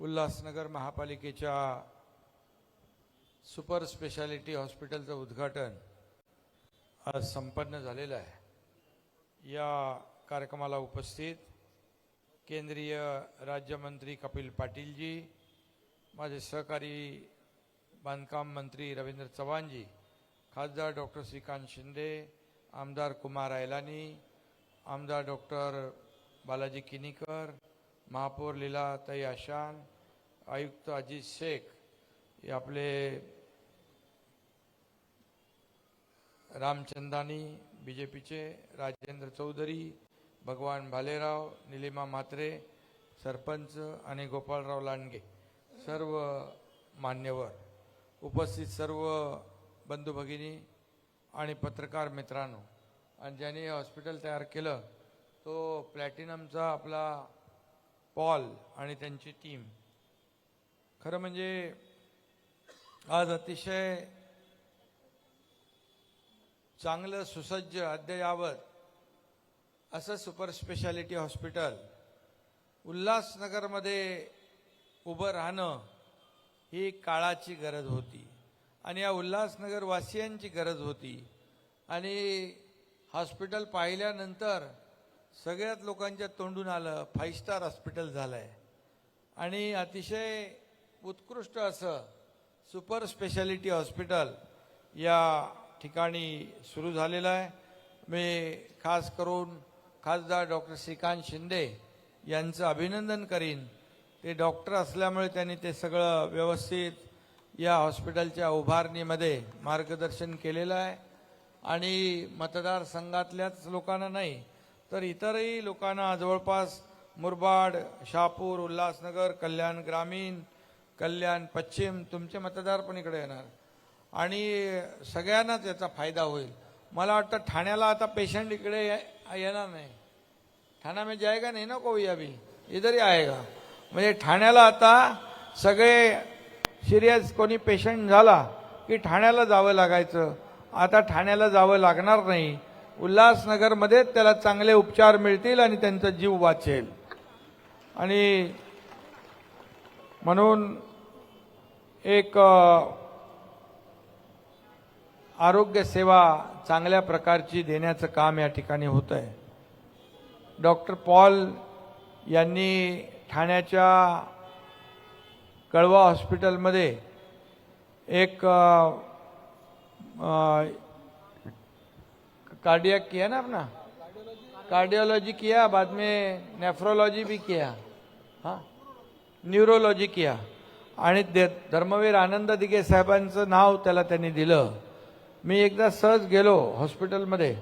उल्हासनगर महापालिकेच्या super speciality हॉस्पिटलचं उद्घाटन आज संपन्न झालेलं आहे. या कार्यक्रमाला उपस्थित केंद्रीय राज्यमंत्री कपिल पाटीलजी माझे सहकारी बांधकाम मंत्री रवींद्र चव्हाणजी खासदार डॉक्टर श्रीकांत शिंदे आमदार कुमार ऐलानी आमदार डॉक्टर बालाजी किनीकर महापौर लीलाताई आशान आयुक्त अजित शेख हे आपले रामचंदानी बी जे पीचे राजेंद्र चौधरी भगवान भालेराव निलिमा म्हात्रे सरपंच आणि गोपाळराव लांडगे सर्व मान्यवर. उपस्थित सर्व बंधू भगिनी आणि पत्रकार मित्रांनो आणि ज्यांनी हॉस्पिटल तयार केलं तो प्लॅटिनमचा आपला पॉल आणि त्यांची टीम. खरं म्हणजे आज अतिशय चांगलं सुसज्ज अद्ययावत असं सुपर स्पेशालिटी हॉस्पिटल उल्हासनगरमध्ये उभं राहणं ही काळाची गरज होती आणि या उल्हासनगर वासियांची गरज होती. आणि हॉस्पिटल पाहिल्यानंतर सगळ्यात लोकांच्या तोंडून आलं फाईव्ह स्टार हॉस्पिटल झालं आहे आणि अतिशय उत्कृष्ट असं सुपर स्पेशालिटी हॉस्पिटल या ठिकाणी सुरू झालेलं आहे. मी खास करून खासदार डॉक्टर श्रीकांत शिंदे यांचं अभिनंदन करीन. ते डॉक्टर असल्यामुळे त्यांनी ते सगळं व्यवस्थित या हॉस्पिटलच्या उभारणीमध्ये मार्गदर्शन केलेलं आहे. आणि मतदारसंघातल्याच लोकांना नाही तर इतरही लोकांना जवळपास मुरबाड शहापूर उल्हासनगर कल्याण ग्रामीण कल्याण पश्चिम तुमचे मतदार पण इकडे येणार. आणि सगळ्यांनाच याचा फायदा होईल. मला वाटतं ठाण्याला आता पेशंट इकडे ये- येणार नाही. ठाणा म्हणजे आहे का नाही ना कोई अभी इधरही आहे का? म्हणजे ठाण्याला आता सगळे सिरियस कोणी पेशंट झाला की ठाण्याला जावं लागायचं. आता ठाण्याला जावं लागणार नाही. उल्हासनगरमध्ये त्याला चांगले उपचार मिळतील आणि त्यांचा जीव वाचेल. आणि म्हणून एक आरोग्यसेवा आरोग्य सेवा चांगल्या प्रकारची देण्याचं काम या ठिकाणी होत आहे डॉक्टर पॉल यांनी ठाण्याच्या कळवा हॉस्पिटलमध्ये एक कार्डियक किया ना अपना? कार्डियोलॉजी किया बाद में नेफ्रोलॉजी भी किया हाँ? न्यूरोलॉजी किया। आणि दे धर्मवीर आनंद दिघे साहेबांचं नाव त्याला त्यांनी दिलं. मी एकदा सहज गेलो हॉस्पिटलमध्ये.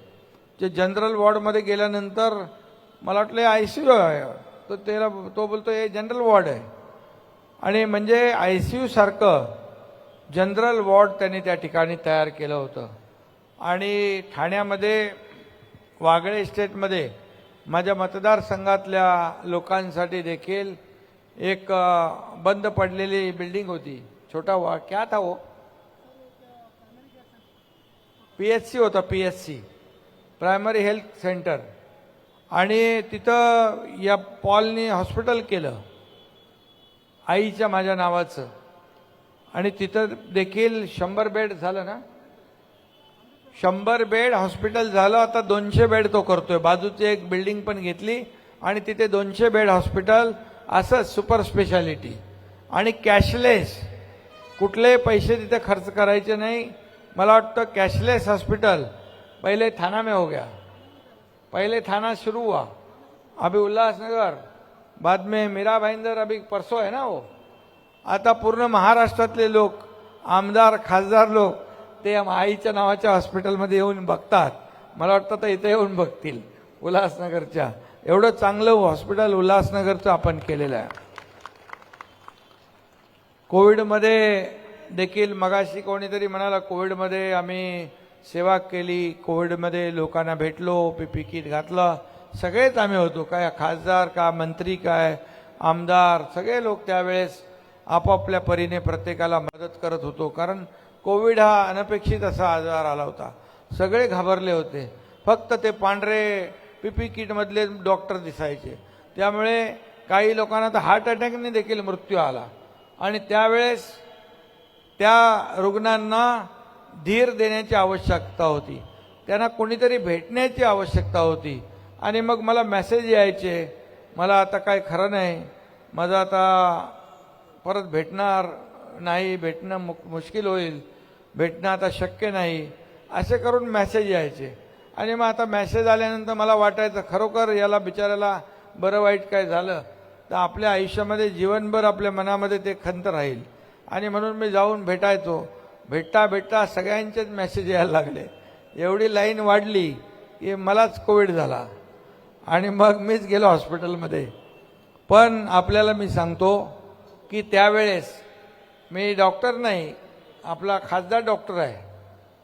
जे जनरल वॉर्डमध्ये गेल्यानंतर मला वाटलं आय सी यू आहे. तो त्याला तो बोलतो हे जनरल वॉर्ड आहे. आणि म्हणजे आय सी यूसारखं जनरल वॉर्ड त्यांनी त्या ठिकाणी तयार केलं होतं. आणि ठाण्यामध्ये वागळे इस्टेटमध्ये माझ्या मतदारसंघातल्या लोकांसाठी देखील एक बंद पडलेली बिल्डिंग होती. छोटा वा क्या था वो? पी एच सी होता P H C. Primary health centre. आणि तिथं या पॉलनी हॉस्पिटल केलं. आईच्या माझ्या नावाचं. आणि तिथं देखील शंभर बेड झालं ना? शंभर बेड हॉस्पिटल झालं आता दोनशे बेड तो करतोय. बाजूची एक बिल्डिंग पण घेतली आणि तिथे दोनशे बेड हॉस्पिटल असं सुपर स्पेशालिटी. आणि कॅशलेस कुठलेही पैसे तिथे खर्च करायचे नाही. मला वाटतं कॅशलेस हॉस्पिटल पहिले थाना में हो गया. पहले थाना शुरू हुआ. अभी उल्हासनगर बाद में मीरा भाईंदर अभी परसों है ना वो? आता पूर्ण महाराष्ट्रातले लोक आमदार खासदार लोक ते आईच्या नावाच्या हॉस्पिटलमध्ये येऊन बघतात. मला वाटतं तर इथे येऊन बघतील उल्हासनगरच्या. एवढं चांगलं हॉस्पिटल उल्हासनगरचं आपण केलेलं आहे. कोविडमध्ये देखील मगाशी कोणीतरी म्हणाला कोविडमध्ये आम्ही सेवा केली कोविडमध्ये लोकांना भेटलो पी किट घातलं. सगळेच आम्ही होतो. काय खासदार का मंत्री काय आमदार सगळे लोक त्यावेळेस आपापल्या परीने प्रत्येकाला मदत करत होतो. कारण कोविड हा अनपेक्षित असा आजार आला होता. सगळे घाबरले होते. फक्त ते पांढरे पी पी किटमधले डॉक्टर दिसायचे. त्यामुळे काही लोकांना तर हार्ट अटॅकने देखील मृत्यू आला. आणि त्यावेळेस त्या रुग्णांना धीर देण्याची आवश्यकता होती. त्यांना कोणीतरी भेटण्याची आवश्यकता होती. आणि मग मला मेसेज यायचे मला आता काय खरं नाही. माझं आता परत भेटणार नाही भेटणं मु मुश्किल होईल. भेटणं आता शक्य नाही. असे करून मेसेज यायचे. आणि मग आता मेसेज आल्यानंतर मला वाटायचं खरोखर याला बिचाऱ्याला बरं वाईट काय झालं? तर आपल्या आयुष्यामध्ये जीवनभर आपल्या मनामध्ये ते खंत राहील. आणि म्हणून मी जाऊन भेटायचो. भेटता भेटता सगळ्यांचेच मेसेज यायला लागले. एवढी लाईन वाढली की मलाच कोविड झाला. आणि मग मीच गेलो हॉस्पिटलमध्ये पण आपल्याला मी सांगतो की त्यावेळेस मी डॉक्टर नाही आपला खासदार डॉक्टर आहे.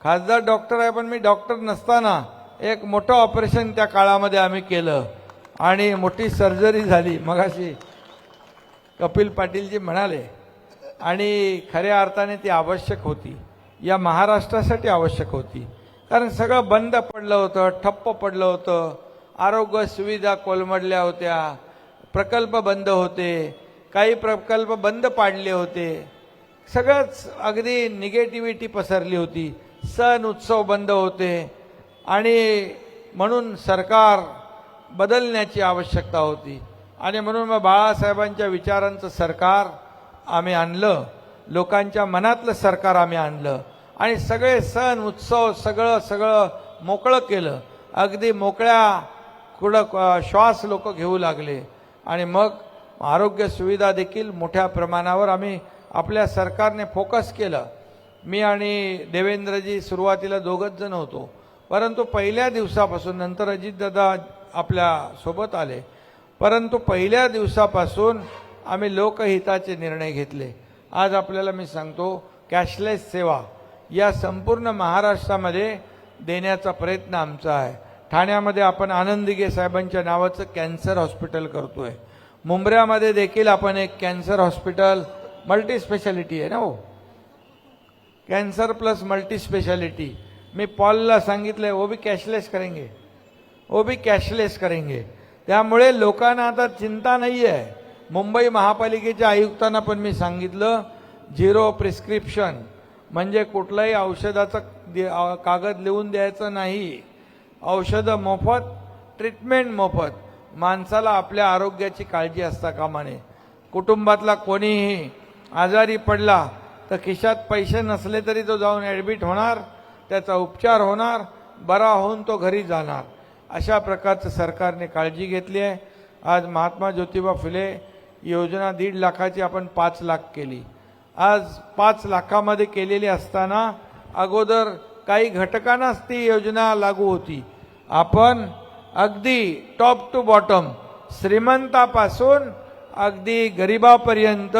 खासदार डॉक्टर आहे पण मी डॉक्टर नसताना एक मोठं ऑपरेशन त्या काळामध्ये आम्ही केलं. आणि मोठी सर्जरी झाली. मगाशी कपिल पाटीलजी म्हणाले आणि खऱ्या अर्थाने ती आवश्यक होती. या महाराष्ट्रासाठी आवश्यक होती. कारण सगळं बंद पडलं होतं ठप्प पडलं होतं. आरोग्य सुविधा कोलमडल्या होत्या. प्रकल्प बंद होते. काही प्रकल्प बंद पाडले होते. सगळंच अगदी निगेटिव्हिटी पसरली होती. सण उत्सव बंद होते. आणि म्हणून सरकार बदलण्याची आवश्यकता होती. आणि म्हणून मग बाळासाहेबांच्या विचारांचं सरकार आम्ही आणलं. लोकांच्या मनातलं सरकार आम्ही आणलं. आणि सगळे सण उत्सव सगळं सगळं मोकळं केलं. अगदी मोकळ्या कुठं श्वास लोक घेऊ लागले. आणि मग आरोग्य सुविधा देखील मोठ्या प्रमाणावर आम्ही आपल्या सरकारने फोकस केलं. मी आणि देवेंद्रजी सुरुवातीला दोघंच जण होतो. परंतु पहिल्या दिवसापासून नंतर अजितदादा आपल्यासोबत आले. परंतु पहिल्या दिवसापासून आम्ही लोकहिताचे निर्णय घेतले. आज आपल्याला मी सांगतो कॅशलेस सेवा या संपूर्ण महाराष्ट्रामध्ये देण्याचा प्रयत्न आमचा आहे. ठाण्यामध्ये आपण आनंदिगे साहेबांच्या नावाचं कॅन्सर हॉस्पिटल करतो आहे मुंबऱ्यामध्ये देखील आपण एक कॅन्सर हॉस्पिटल मल्टी स्पेशालिटी आहे ना हो. कैंसर प्लस मल्टी स्पेशालिटी मी पॉलला सांगितलंय वो भी कॅशलेस करेंगे. वो भी कॅशलेस करेंगे. त्यामुळे लोकांना आता चिंता नाही आहे मुंबई महापालिकेच्या आयुक्तांना पण मी सांगितलं झिरो प्रिस्क्रिप्शन. म्हणजे कुठलंही औषधाचं दे- कागद लिहून द्यायचं नाही. औषधं मोफत ट्रीटमेंट मोफत. माणसाला आपल्या आरोग्याची काळजी असता कामाने कुटुंबातला कोणीही आजारी पडला तर खिशात पैसे नसले तरी तो जाऊन ॲडमिट होणार त्याचा उपचार होणार बरा होऊन तो घरी जाणार. अशा प्रकारचं सरकारने काळजी घेतली आहे. आज महात्मा ज्योतिबा फुले योजना दीड लाखाची आपण पाच लाख केली. आज पाच लाखामध्ये केलेली असताना अगोदर काही घटकांनाच ती योजना लागू होती. आपण अगदी टॉप टू बॉटम श्रीमंतापासून अगदी गरिबापर्यंत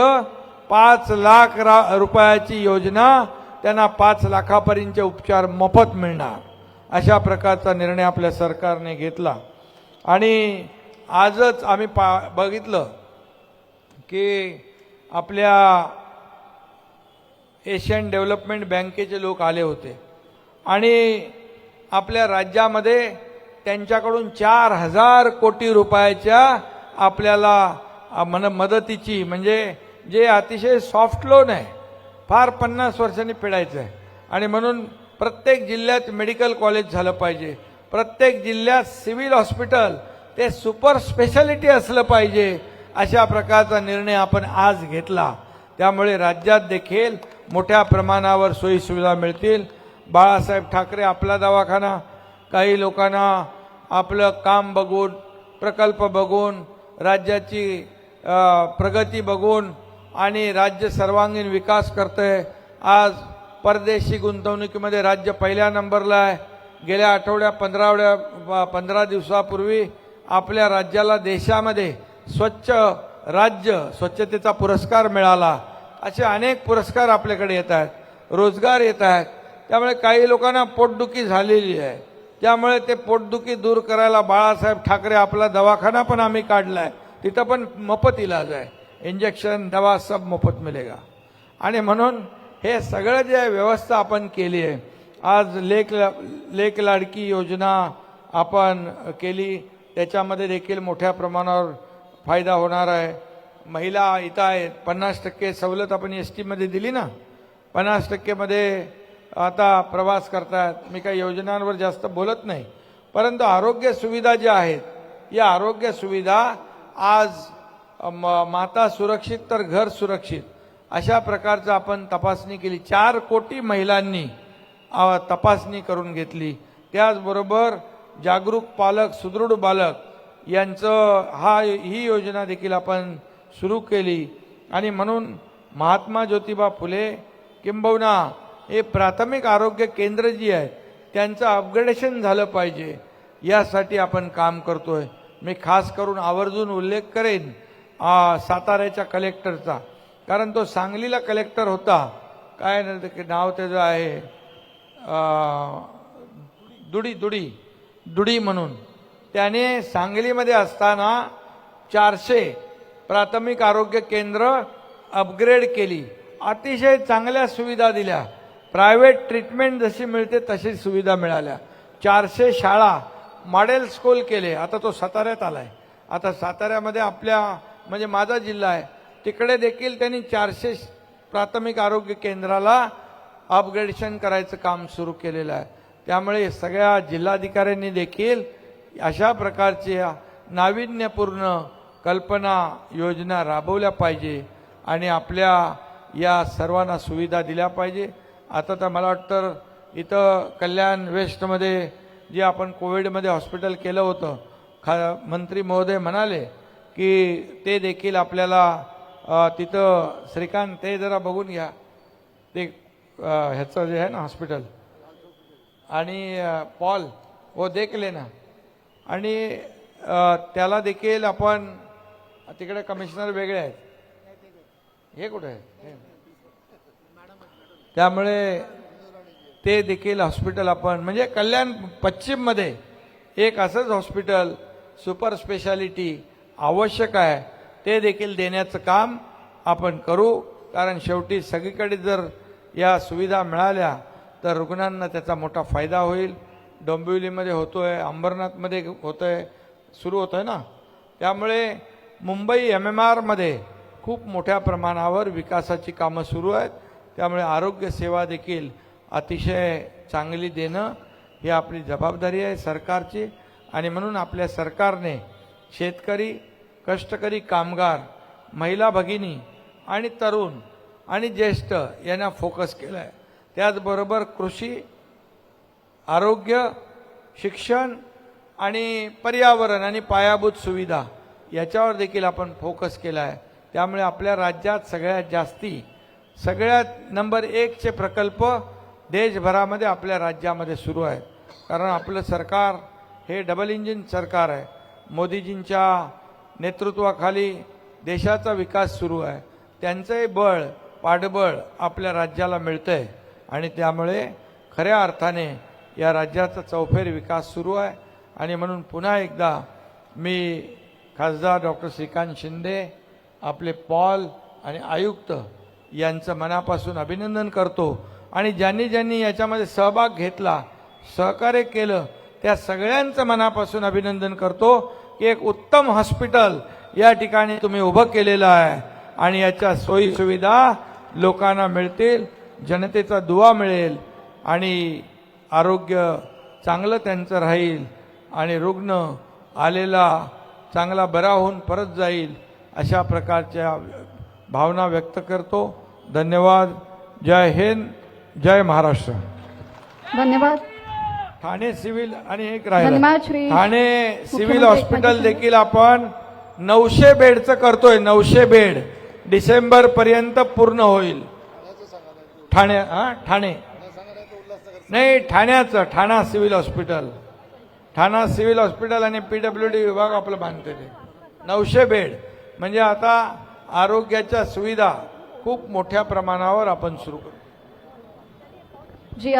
पाच लाख रा रुपयाची योजना त्यांना पाच लाखापर्यंतचे उपचार मोफत मिळणार. अशा प्रकारचा निर्णय आपल्या सरकारने घेतला. आणि आजच आम्ही पा बघितलं की आपल्या एशियन डेव्हलपमेंट बँकेचे लोक आले होते. आणि आपल्या राज्यामध्ये त्यांच्याकडून चार हजार कोटी रुपयाच्या आपल्याला मन मदतीची म्हणजे जे अतिशय सॉफ्ट लोन आहे फार पन्नास वर्षांनी फेडायचं आहे आणि म्हणून प्रत्येक जिल्ह्यात मेडिकल कॉलेज झालं पाहिजे. प्रत्येक जिल्ह्यात सिव्हिल हॉस्पिटल ते सुपर स्पेशालिटी असलं पाहिजे अशा प्रकारचा निर्णय आपण आज घेतला. त्यामुळे राज्यात देखील मोठ्या प्रमाणावर सोयीसुविधा मिळतील. बाळासाहेब ठाकरे आपला दवाखाना काही लोकांना आपलं काम बघून प्रकल्प बघून राज्याची प्रगती बघून आणि राज्य सर्वांगीण विकास करतंय. आज परदेशी गुंतवणुकीमध्ये राज्य पहिल्या नंबरला आहे. गेल्या आठवड्या पंधरावड्या पंधरा दिवसापूर्वी आपल्या राज्याला देशामध्ये स्वच्छ राज्य स्वच्छतेचा पुरस्कार मिळाला. असे अनेक पुरस्कार आपल्याकडे येत आहेत. रोजगार येत आहेत. त्यामुळे काही लोकांना पोटदुखी झालेली आहे. त्यामुळे ते पोटदुखी दूर करायला बाळासाहेब ठाकरे आपला दवाखाना पण आम्ही काढला आहे तिथं पण मफत इलाज आहे. इंजेक्शन दवा सब मोफत मिळेगा आणि म्हणून हे सगळं जे व्यवस्था आपण केली आहे आज लेख लेख लाडकी योजना आपण केली त्याच्यामध्ये देखील मोठ्या प्रमाणावर फायदा होणार आहे. महिला इथं आहेत पन्नास टक्के सवलत आपण एस टीमध्ये दिली ना पन्नास टक्केमध्ये आता प्रवास करतात मी काही योजनांवर जास्त बोलत नाही. परंतु आरोग्य सुविधा ज्या आहेत या आरोग्य सुविधा आज माता सुरक्षित तर घर सुरक्षित. अशा प्रकारचं आपण तपासणी केली. चार कोटी महिलांनी तपासणी करून घेतली. त्याचबरोबर जागरूक पालक सुदृढ बालक यांचं हा ही योजना देखील आपण सुरू केली. आणि म्हणून महात्मा ज्योतिबा फुले किंबहुना हे प्राथमिक आरोग्य केंद्र जी आहेत त्यांचं अपग्रेडेशन झालं पाहिजे. यासाठी आपण काम करतोय. मी खास करून आवर्जून उल्लेख करेन साताऱ्याच्या कलेक्टरचा. कारण तो सांगलीला कलेक्टर होता. काय नाव त्याचं आहे दुडी दुडी दुडी म्हणून. त्याने सांगलीमध्ये असताना चारशे प्राथमिक आरोग्य केंद्र अपग्रेड केली. अतिशय चांगल्या सुविधा दिल्या. प्रायव्हेट ट्रीटमेंट जशी मिळते तशी सुविधा मिळाल्या. चारशे शाळा मॉडेल स्कूल केले. आता तो साताऱ्यात आला आहे आता साताऱ्यामध्ये आपल्या म्हणजे माझा जिल्हा आहे. तिकडे देखील त्यांनी चारशे प्राथमिक आरोग्य केंद्राला अपग्रेडेशन करायचं काम सुरू केलेलं आहे. त्यामुळे सगळ्या जिल्हाधिकाऱ्यांनी देखील अशा प्रकारच्या नाविन्यपूर्ण कल्पना योजना राबवल्या पाहिजे आणि आपल्या या सर्वांना सुविधा दिल्या पाहिजे. आता तर मला वाटतं इथं कल्याण वेस्टमध्ये जे आपण कोविडमध्ये हॉस्पिटल केलं होतं खा मंत्री महोदय म्हणाले की ते देखील आपल्याला तिथं श्रीकांत ते जरा बघून घ्या. ते ह्याचं जे आहे ना हॉस्पिटल. आणि पॉल हो देख लेना. आणि त्याला देखील आपण तिकडे कमिशनर वेगळे आहेत. हे कुठे? आहे हे. त्यामुळे ते देखील हॉस्पिटल आपण म्हणजे कल्याण पश्चिममध्ये एक असंच हॉस्पिटल सुपर स्पेशालिटी आवश्यक आहे. ते देखील देण्याचं काम आपण करू. कारण शेवटी सगळीकडे जर या सुविधा मिळाल्या तर रुग्णांना त्याचा मोठा फायदा होईल. डोंबिवलीमध्ये होतो आहे अंबरनाथमध्ये होतोय सुरू होतोय ना? त्यामुळे मुंबई एम एम आरमध्ये खूप मोठ्या प्रमाणावर विकासाची कामं सुरू आहेत. त्यामुळे आरोग्य सेवा देखील अतिशय चांगली देणं ही आपली जबाबदारी आहे सरकारची. आणि म्हणून आपल्या सरकारने शेतकरी कष्टकरी कामगार महिला भगिनी आणि तरुण आणि ज्येष्ठ यांना फोकस केला आहे त्याचबरोबर कृषी आरोग्य शिक्षण आणि पर्यावरण आणि पायाभूत सुविधा याच्यावर देखील आपण फोकस केला आहे त्यामुळे आपल्या राज्यात सगळ्यात जास्ती सगळ्यात नंबर एकचे प्रकल्प देशभरामध्ये आपल्या राज्यामध्ये सुरू आहेत. कारण आपलं सरकार हे डबल इंजिन सरकार आहे. मोदीजींच्या नेतृत्वाखाली देशाचा विकास सुरू आहे. त्यांचंही बळ पाठबळ आपल्या राज्याला मिळतं आहे आणि त्यामुळे खऱ्या अर्थाने या राज्याचा चौफेर विकास सुरू आहे. आणि म्हणून पुन्हा एकदा मी खासदार डॉक्टर श्रीकांत शिंदे आपले पॉल आणि आयुक्त यांचं मनापासून अभिनंदन करतो. आणि ज्यांनी ज्यांनी याच्यामध्ये सहभाग घेतला सहकार्य केलं त्या सगळ्यांचं मनापासून अभिनंदन करतो. एक उत्तम हॉस्पिटल या ठिकाणी तुम्ही उभं केलेलं आहे. आणि याच्या सोयीसुविधा लोकांना मिळतील जनतेचा दुवा मिळेल आणि आरोग्य चांगलं त्यांचं राहील आणि रुग्ण आलेला चांगला बरा होऊन परत जाईल अशा प्रकारच्या भावना व्यक्त करतो. धन्यवाद. जय हिंद. जय महाराष्ट्र. धन्यवाद. ठाणे सिव्हिल आणि एक राहिलं. ठाणे सिव्हिल हॉस्पिटल देखील आपण नऊशे बेडचं करतोय नऊशे बेड. डिसेंबर पर्यंत पूर्ण होईल. ठाणे हा ठाणे. नाही ठाण्याचं Thana civil hospital. Thana civil hospital आणि पीडब्ल्यू डी विभाग आपलं बांधते ते. नऊशे बेड. म्हणजे आता आरोग्याच्या सुविधा खूप मोठ्या प्रमाणावर आपण सुरू करू. जी